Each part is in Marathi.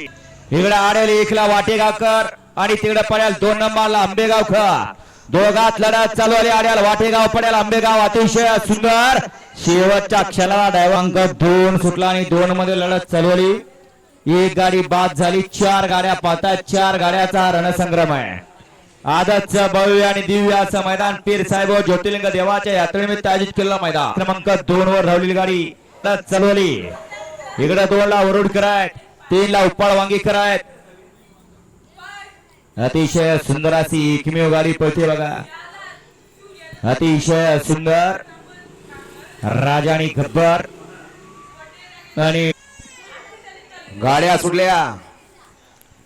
इकडे आडेल इकला वाटेगावकर आणि तिकडे पडेल दोन नंबरला आंबेगावकर. दोघात लढत चालू आली आड्याला वाटेगाव पडेल आंबेगाव. अतिशय सुंदर. शेवटच्या क्षणाला डायवांक दोन सुटला आणि दोन मध्ये लढत चालवली एक गाडी बाद झाली. चार गाड्या पाहतात चार गाड्याचा हा रणसंग्राम आहे. आदतचं भव्य आणि दिव्य असं मैदान. पीर साहेब ज्योतिर्लिंग देवाच्या यात्रेनिमित्त आयोजित केलेलं मैदान. क्रमांक दोन वर धावलेली गाडी. चालवली इकडे दोन ला वरुड करायत. तीन ला वांगी करायत. अतिशय सुंदर अशी एकमेव गाडी पळते बघा. अतिशय सुंदर. राजा आणि गब्बर आणि गाड्या सुटल्या.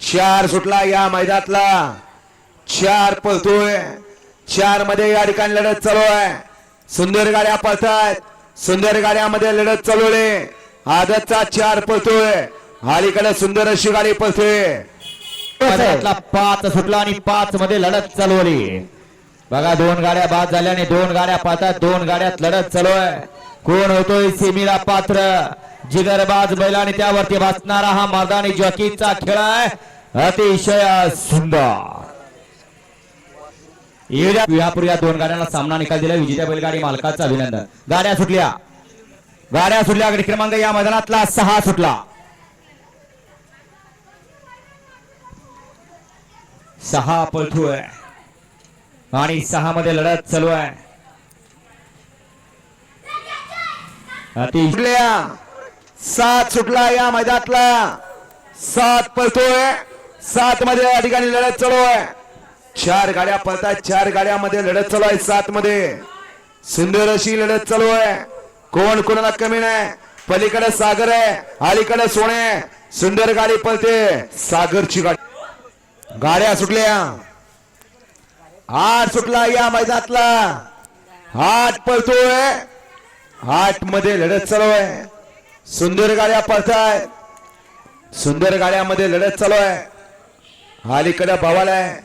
चार सुटला या मैदानातला. चार पळतोय. चारमध्ये या ठिकाणी लढत चालू आहे. सुंदर गाड्या पळतायत. सुंदर गाड्यामध्ये लढत चालवले आदतचा चार पळतोय. अलीकडे सुंदर अशी गाडी पळतोय पाच सुटला आणि पाच मध्ये लढत चालवली. बघा दोन गाड्या बाद झाल्याने दोन गाड्या पाहतात. दोन गाड्यात लढत चालू आहे. कोण होतोय सेमीला पात्र? जिगरबाज बैल आणि त्यावरती भासणारा हा मर्दानी जॉकीचा खेळ आहे. अतिशय सुंदर. यापूर्वी या दोन गाड्यांना सामना निकाल दिला. विजेत्या बैलगाडी मालकाचं अभिनंदन. गाड्या सुटल्या. गाड्या सुटल्या. क्रमांक या मैदानातला सहा सुटला. सहा पळतोय. आणि सहा मध्ये लढत चालू आहे. अतिशय. सात सुटला या मैदानातला. सात पळतोय. सात मध्ये या ठिकाणी लढत चालू आहे. चार गाड्या पळतात चार गाड्यामध्ये लढत चालू आहे सात मध्ये सुंदर अशी लढत चालू आहे. कोण कोणाला कमी नाही. पलीकडे सागर आहे. अलीकडे सोने. सुंदर गाडी पळते. सागरची गाडी. गाड्या सुटल्या. आठ सुटला या मैदानातला. आठ पळतोय. आठमध्ये लढत चालू आहे. सुंदर गाड्या पळतायत सुंदर गाड्यामध्ये लढत चालू आहे. अलीकडे भवाल आहे.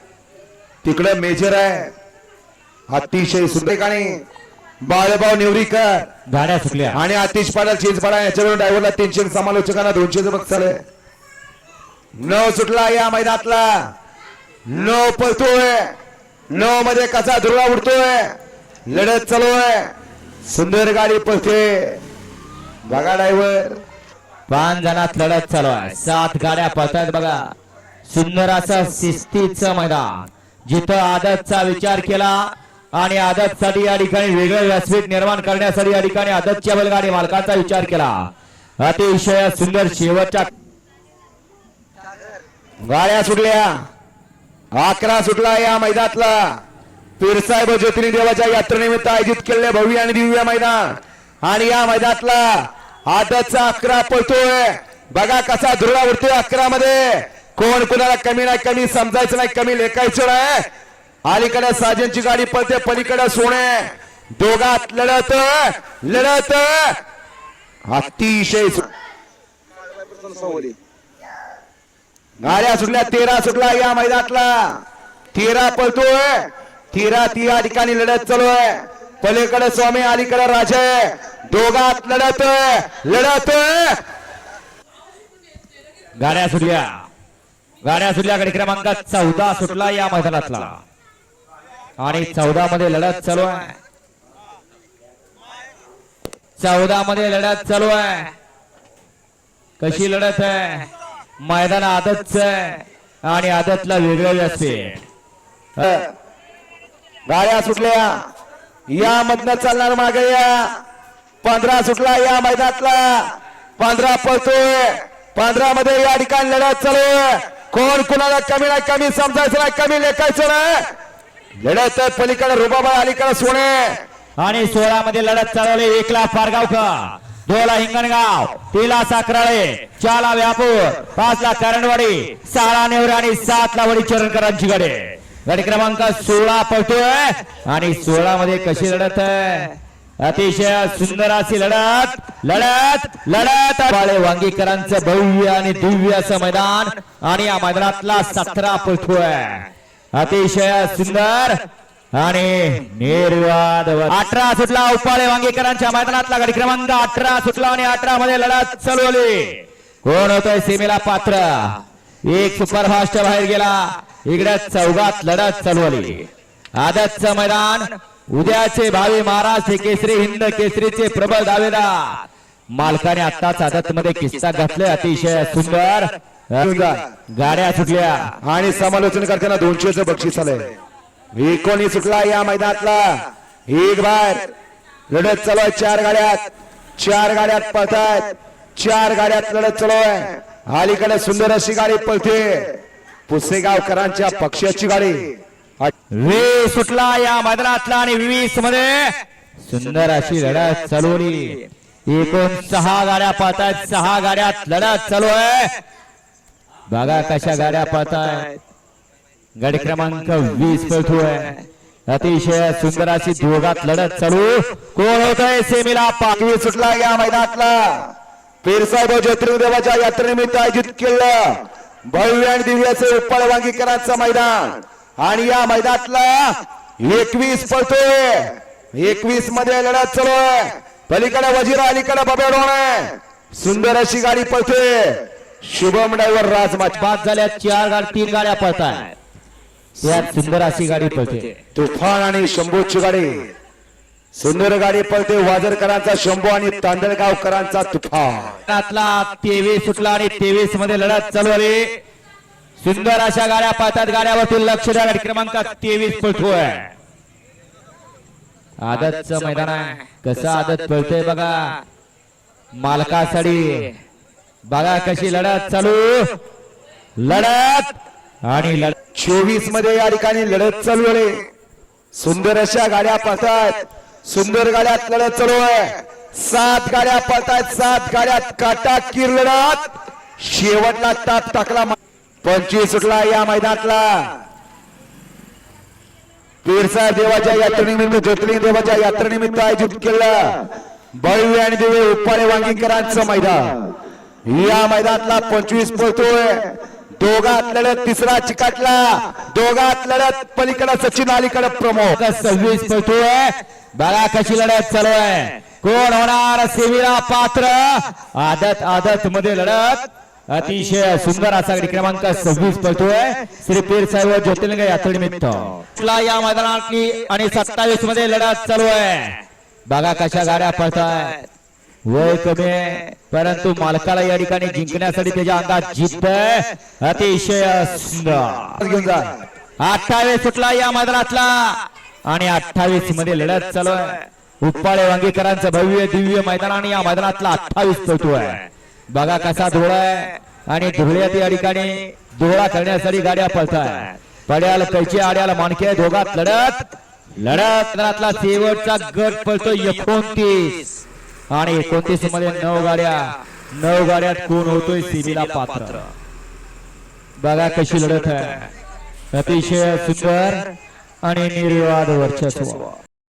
तिकडे मेजर आहे. अतिशय सुंदर ठिकाणी बाळभाऊ निवरीकर. गाड्या सुटल्या. आणि आतिश पाडा चिंचपाडा याच्यावरून ड्रायव्हरला तीनशे समालोचकांना दोनशे बघ चालू नऊ सुटला या मैदानातला. नऊ पळतोय. नऊ मध्ये कसा धुरळा उडतोय. लढत चालू आहे. सुंदर गाडी पळते. बघा ड्रायव्हर पाच जणात लढत चालू आहे. सात गाड्या पळतात बघा. सुंदर असं शिस्तीचं मैदान. जिथं आदतचा विचार केला आणि आदतसाठी या ठिकाणी वेगळं व्यासपीठ निर्माण करण्यासाठी या ठिकाणी आदतच्या बैलगाडी मालकाचा विचार केला. अतिशय सुंदर शेवटच्या गाड्या सुटल्या. अकरा सुटला या मैदानातला. पीरसाहेब ज्योतिनी देवाच्या यात्रेनिमित्त आयोजित केलेले भव्य आणि दिव्य मैदान. आणि या मैदानातला आदतचा अकरा पळतोय. बघा कसा धुरळा उडतोय अकरा मध्ये कोण कोणाला कमी नाही कमी समजायचं नाही कमी लेखायचं नाही. अलीकडे साजनची गाडी पळते पलीकडे सोने. दोघात लढत लढत. अतिशय गाड्या सुटल्या तेरा सुटला या मैदानातला. तेरा पळतोय. तेरा ती या ठिकाणी लढत चालू आहे पलीकडे स्वामी अलीकडे राजे. दोघात लढत लढत गाड्या सुटल्या. गाड्या सुटल्या गडी क्रमांक चौदा सुटला या मैदानातला. आणि चौदा मध्ये लढत चालू आहे चौदा मध्ये लढत चालू आहे कशी लढत आहे? मैदान आदतच आहे आणि आदतला वेगळं व्यासपीठ गाड्या सुटल्या. या मधनं चालणार मागे या. पंधरा सुटला या मैदानातला. पंधरा पळतोय. पंधरा मध्ये या ठिकाणी लढत चालू कोण कुणाला कमी नाही कमी समजायचं नाही कमी लेखायचं नाही. लढत पलीकडे रुबाबाई अलीकडे सोने. आणि सोळा मध्ये लढत चालवली एकला फारगावकर दोला हिंगणगाव तिला साखराळे चारला व्यापूर पाचला करंडवाडी सहाला नेवरे आणि सातला वडी चरणकरांची गडे. गाडी क्रमांक सोळा पळतोय आणि सोळा मध्ये कशी लढत आहे? अतिशय सुंदर अशी लढत. लढत लढत. बाळे वांगीकरांचं भव्य आणि दिव्य असं मैदान आणि या मैदानातला सतरा पळतोय. अतिशय सुंदर. आणि निर्वाद अठरा सुटला उपाळे वांगेकरांच्या मैदानातला गाडी क्रमांक अठरा सुटला आणि अठरा मध्ये लढत चालवली कोण होतोय सीमेला पात्र? एक सुपरफास्ट बाहेर गेला. इकडे चौघात लढत चालवली आदतचं मैदान उद्याचे भावी महाराष्ट्र केसरी हिंद केसरीचे प्रबल दावेदार. मालकाने आत्ताच आदत मध्ये किस्सा घातले अतिशय सुंदर. गाड्या सुटल्या. आणि समालोचन करताना दोनशेच बक्षीस आलंय. एकोणी सुटला या मैदानातला. एक बार. लढत चालू आहे. चार गाड्यात. चार गाड्यात पळतायत. चार गाड्यात लढत चालू आहे. अलीकडे सुंदर अशी गाडी पळते. पुसेगावकरांच्या पक्षाची गाडी. वे सुटला या मैदानातला आणि वीसमध्ये सुंदर अशी लढत चालवली एकूण सहा गाड्या पाहतायत सहा गाड्यात लढत चालू आहे. बघा कशा गाड्या पाहतायत गाडी क्रमांक वीस पळतोय. अतिशय सुंदर अशी दोघात लढत चालू. कोण होत आहे सेमीला पा पाचवी सुटला या मैदानातला. पीरसाहेब ज्योतिर्लिंग देवाच्या यात्रेनिमित्त आयोजित केलं. भव्य आणि दिव्याचे उप्पळ वांगीकरांचं मैदान. आणि या मैदानातला एकवीस पळतोय. एकवीसमध्ये लढत चालू आहे पलीकडे वजीर अलीकडे बब्या डोणे सुंदर अशी गाडी पळतोय. शुभम ड्रायव्हर राजमाच बाद झाल्या चार गाड्या तीन गाड्या पळतायत. त्यात सुंदर अशी गाडी पळते. तुफान आणि शंभूची गाडी. सुंदर गाडी पळते. वाजरकरांचा शंभू आणि तांदळगावकरांचा तुफान. तेवीस सुटला आणि तेवीसमध्ये लढत चालू आहे सुंदर अशा गाड्या पाहतात गाड्यावरती लक्ष द्या. गाडी क्रमांक तेवीस पळतोय. आदतचं मैदान आहे. कसं आदत पळतोय बघा. मालकासाठी. बघा कशी लढत चालू. लढत आणि लढत. चोवीसमध्ये या ठिकाणी लढत चालू आहे. सुंदर अशा गाड्या पळतात सुंदर गाड्यात लढत चालू आहे. सात गाड्या पळतात सात गाड्यात काटा किर लढत. शेवटला ताप टाकला पंचवीस सुटला या मैदानातला. पीरसा देवाच्या यात्रेनिमित्त ज्योतिर्लिंग देवाच्या यात्रेनिमित्त आयोजित केलं. बळवी आणि देवे उप्पाडे वांगीकरांचं मैदान. या मैदानातला पंचवीस पळतोय दोघात लढत तिसरा चिकाटला. दोघात लढत पलीकडे सचिन अलीकडे प्रमोद. सव्वीस पळतोय. बघा कशी लढत चालू आहे कोण होणार? सेवीला पात्र. आदत आदत मध्ये लढत. अतिशय सुंदर असा क्रमांक सव्वीस पळतोय. श्री पीर साहेब ज्योतिर्लिंग यात्रेनिमित्त कुठला या मैदानातली आणि सत्तावीसमध्ये लढत चालू आहे बघा कशा गाड्या पळताय वय कमी आहे. परंतु मालकाला या ठिकाणी जिंकण्यासाठी त्याच्या अंगात जिद्द आहे. अतिशय अठ्ठावीस सुटला या मैदानातला. आणि अठ्ठावीसमध्ये लढत चालू आहे. उप्पाळे वांगीकरांचं भव्य दिव्य मैदान आणि या मैदानातला अठ्ठावीस पळतोय बघा कसा धुळा आहे. आणि धुळ्यात या ठिकाणी धुळा करण्यासाठी गाड्या पळताय पड्याल कैची आड्याला मानके दोघात लढत. लढत शेवटचा गट पळतोय एकोणतीस. आणि एकोणतीसमध्ये नऊ गाड्या नऊ गाड्यात कोण होतोय सीबीला पात्र. बघा कशी लढत आहे. अतिशय सुंदर आणि निर्वाद वर्चस्व.